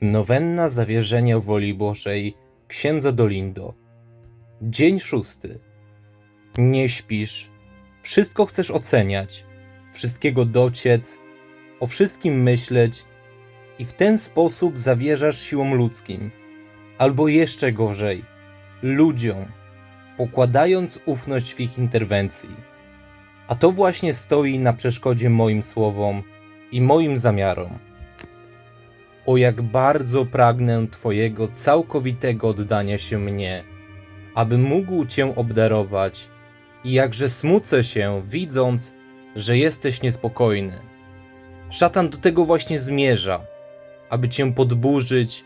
Nowenna zawierzenia woli Bożej księdza Dolindo. Dzień szósty. Nie śpisz, wszystko chcesz oceniać, wszystkiego dociec, o wszystkim myśleć i w ten sposób zawierzasz siłom ludzkim, albo jeszcze gorzej, ludziom, pokładając ufność w ich interwencji. A to właśnie stoi na przeszkodzie moim słowom i moim zamiarom. O jak bardzo pragnę Twojego całkowitego oddania się mnie, aby mógł Cię obdarować, i jakże smucę się, widząc, że jesteś niespokojny. Szatan do tego właśnie zmierza, aby Cię podburzyć,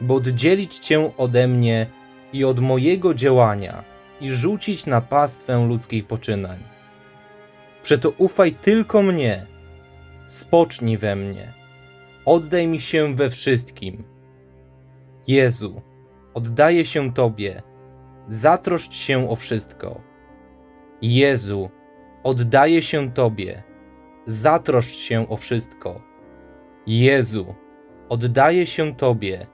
by oddzielić Cię ode mnie i od mojego działania i rzucić na pastwę ludzkich poczynań. Przeto ufaj tylko mnie, spocznij we mnie, oddaj mi się we wszystkim. Jezu, oddaję się Tobie, zatroszcz się o wszystko. Jezu, oddaję się Tobie, zatroszcz się o wszystko. Jezu, oddaję się Tobie,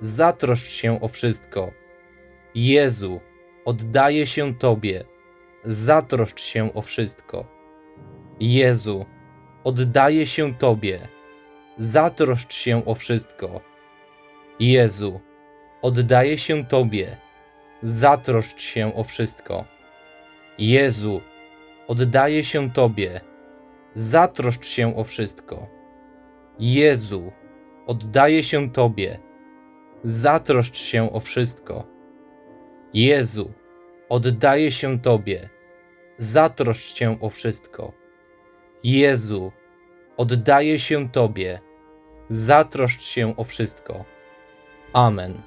zatroszcz się o wszystko. Jezu, oddaję się Tobie, zatroszcz się o wszystko. Jezu, oddaję się Tobie, zatroszcz się o wszystko. Jezu, oddaję się Tobie, zatroszcz się o wszystko. Jezu, oddaję się Tobie, zatroszcz się o wszystko. Jezu, oddaję się Tobie, zatroszcz się o wszystko. Jezu, oddaję się Tobie, zatroszcz się o wszystko. Jezu, oddaję się Tobie, zatroszcz się o wszystko. Amen.